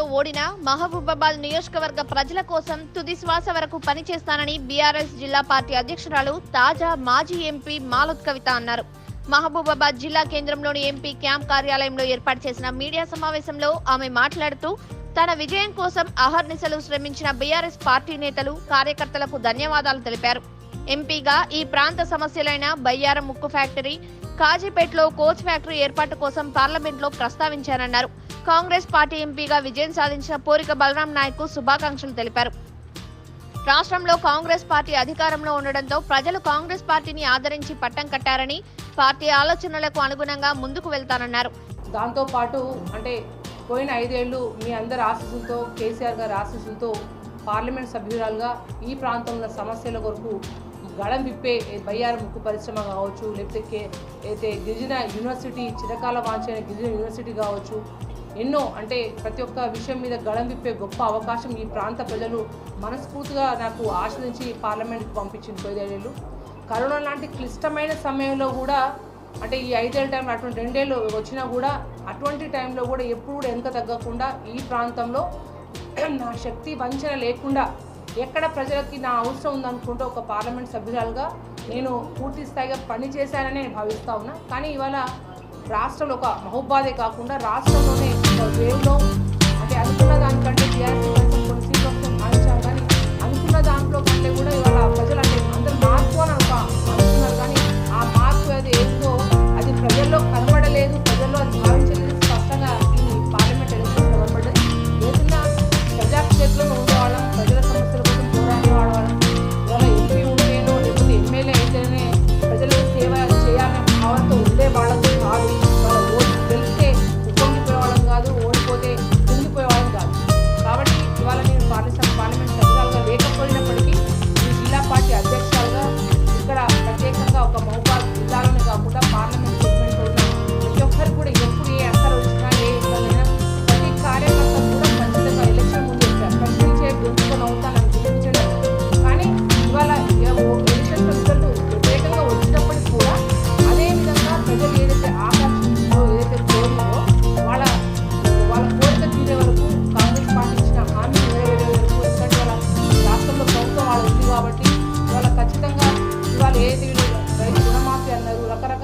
ఓడినా మహబూబాబాద్ నియోజకవర్గ ప్రజల కోసం తుది శ్వాస వరకు పనిచేస్తానని బీఆర్ఎస్ జిల్లా పార్టీ అధ్యక్షురాలు తాజా మాజీ ఎంపీ మాలత్ కవిత అన్నారు. మహబూబాబాద్ జిల్లా కేంద్రంలోని ఎంపీ క్యాంప్ కార్యాలయంలో ఏర్పాటు చేసిన మీడియా సమావేశంలో ఆమె మాట్లాడుతూ తన విజయం కోసం అహర్నిశలు శ్రమించిన బీఆర్ఎస్ పార్టీ నేతలు కార్యకర్తలకు ధన్యవాదాలు తెలిపారు. ఎంపీగా ఈ ప్రాంత సమస్యలైన బయ్యారం ముక్కు ఫ్యాక్టరీ కాజీపేటలో కోచ్ ఫ్యాక్టరీ ఏర్పాటు కోసం పార్లమెంట్లో ప్రస్తావించారన్నారు. కాంగ్రెస్ పార్టీ ఎంపీగా విజయం సాధించిన పోరిక బలరాం నాయక్ శుభాకాంక్షలు తెలిపారు. రాష్ట్రంలో కాంగ్రెస్ పార్టీ అధికారంలో ఉండడంతో ప్రజలు కాంగ్రెస్ పార్టీని ఆదరించి పట్టం కట్టారని పార్టీ ఆలోచనలకు అనుగుణంగా ముందుకు వెళ్తానన్నారు. దాంతో పాటు అంటే పోయిన ఐదేళ్ళు మీ అందరి ఆశీస్సులతో కేసీఆర్ గారి ఆశీస్సులతో పార్లమెంట్ సభ్యురాలుగా ఈ ప్రాంతంలో సమస్యల కొరకు గళం విప్పే బయ్యార ముక్కు పరిశ్రమ కావచ్చు లేకపోతే అయితే గిరిజన యూనివర్సిటీ చిరకాల వాంచైన గిరిజన యూనివర్సిటీ కావచ్చు ఎన్నో అంటే ప్రతి ఒక్క విషయం మీద గళం విప్పే గొప్ప అవకాశం ఈ ప్రాంత ప్రజలు మనస్ఫూర్తిగా నాకు ఆశ్రదించి పార్లమెంట్కి పంపించింది పోయేదేళ్ళు కరోనా లాంటి క్లిష్టమైన సమయంలో కూడా అంటే ఈ ఐదేళ్ళ టైంలో అటువంటి రెండేళ్ళు వచ్చినా కూడా అటువంటి టైంలో కూడా ఎప్పుడు కూడా వెనుక తగ్గకుండా ఈ ప్రాంతంలో నా శక్తి వంచన లేకుండా ఎక్కడ ప్రజలకి నా అవసరం ఉందనుకుంటే ఒక పార్లమెంట్ సభ్యురాలుగా నేను పూర్తి స్థాయిగా పని చేశానని నేను భావిస్తా ఉన్నా. కానీ ఇవాళ రాష్ట్రంలో ఒక మహోబాధే కాకుండా రాష్ట్రంలోనే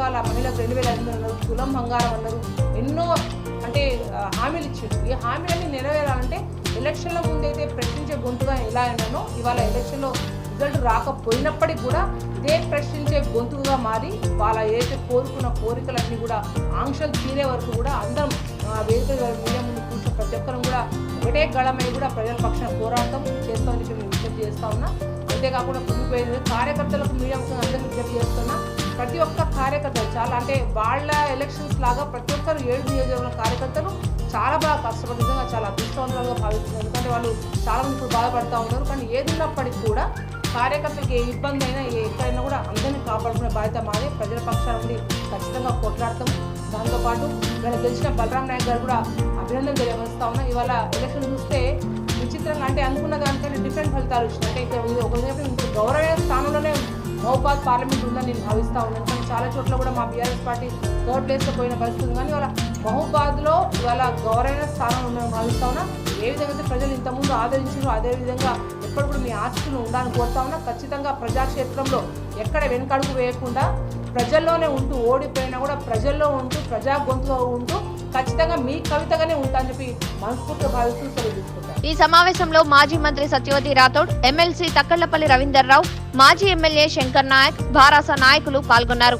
రకాల మహిళలకు రెండు వేల ఐదు అన్నారు. కులం బంగారం అన్నారు. ఎన్నో అంటే హామీలు ఇచ్చారు ఈ హామీలన్నీ నెరవేరాలంటే ఎలక్షన్ల ముందైతే ప్రశ్నించే గొంతుగా ఎలా అయినానో ఇవాళ ఎలక్షన్లో రిజల్ట్ రాకపోయినప్పటికీ కూడా ఇదే ప్రశ్నించే గొంతుగా మారి వాళ్ళ ఏదైతే కోరుకున్న కోరికలన్నీ కూడా ఆంక్షలు తీరే వరకు కూడా అందరం వేదిక మీడియా ముందు కూర్చొని ప్రతి ఒక్కరం కూడా ఒకటే గళమై కూడా ప్రజల పక్షాన పోరాటం చేస్తామని చెప్పి నేను విజ్ఞప్తి చేస్తా ఉన్నా. అంతేకాకుండా ముందుకు కార్యకర్తలకు మీడియా అందరూ అందరికీ విజ్ఞప్తి చేస్తున్నా. ప్రతి ఒక్క కార్యకర్తలు చాలా అంటే వాళ్ళ ఎలక్షన్స్ లాగా ప్రతి ఒక్కరు ఏడు నియోజకవర్గ కార్యకర్తలు చాలా బాగా కష్టపడి నిజంగా చాలా అదృష్టవంతులుగా భావిస్తున్నారు. ఎందుకంటే వాళ్ళు చాలా మంది ఇప్పుడు బాధపడుతూ ఉన్నారు. కానీ ఏదున్నప్పటికీ కూడా కార్యకర్తలకు ఏ ఇబ్బంది అయినా ఏ ఎక్కడైనా కూడా అందరినీ కాపాడుకునే బాధ్యత మాది. ప్రజల పక్షాన్ని నుండి ఖచ్చితంగా కొట్లాడతాం దాంతోపాటు ఇక్కడ గెలిచిన బలరాం నాయక్ గారు కూడా అభినందన తెలియజేస్తా ఉన్నా ఇవాళ ఎలక్షన్ చూస్తే విచిత్రంగా అంటే అనుకున్న దానికంటే డిఫరెంట్ ఫలితాలు వచ్చినాయి. అంటే ఇక్కడ ఒక గౌరవ స్థానంలోనే మహబాద్ పార్లమెంట్ ఉందని నేను భావిస్తూ ఉన్నాను. కానీ చాలా చోట్ల కూడా మా బీఆర్ఎస్ పార్టీ థర్డ్ ప్లేస్లో పోయిన పరిస్థితి ఉంది. కానీ ఇవాళ మహబాద్లో ఇవాళ గౌరవ స్థానం ఉందని భావిస్తా ఉన్నా. ఏ విధంగా అయితే ప్రజలు ఇంతకుముందు ఆదరించారో అదేవిధంగా ఎప్పటికప్పుడు ఎప్పుడు మీ ఆస్తులు ఉండాలని కోరుతా ఉన్నా. ఖచ్చితంగా ప్రజాక్షేత్రంలో ఎక్కడ వెనుకడుగు వేయకుండా ప్రజల్లోనే ఉంటూ ఓడిపోయిన ప్రజల్లో ఉంటూ ప్రజా గొంతుగా ఉంటూ ఖచ్చితంగా మీ కవితగానే ఉంటా అని చెప్పి మనస్ఫూర్తిగా భావిస్తూ సెలవు ఈ సమావేశంలో మాజీ మంత్రి సత్యవతి రాథోడ్ ఎమ్మెల్సీ తక్కళ్ళపల్లి రవీందర్రావు మాజీ ఎమ్మెల్యే శంకర్ నాయక్ భారాస నాయకులు పాల్గొన్నారు.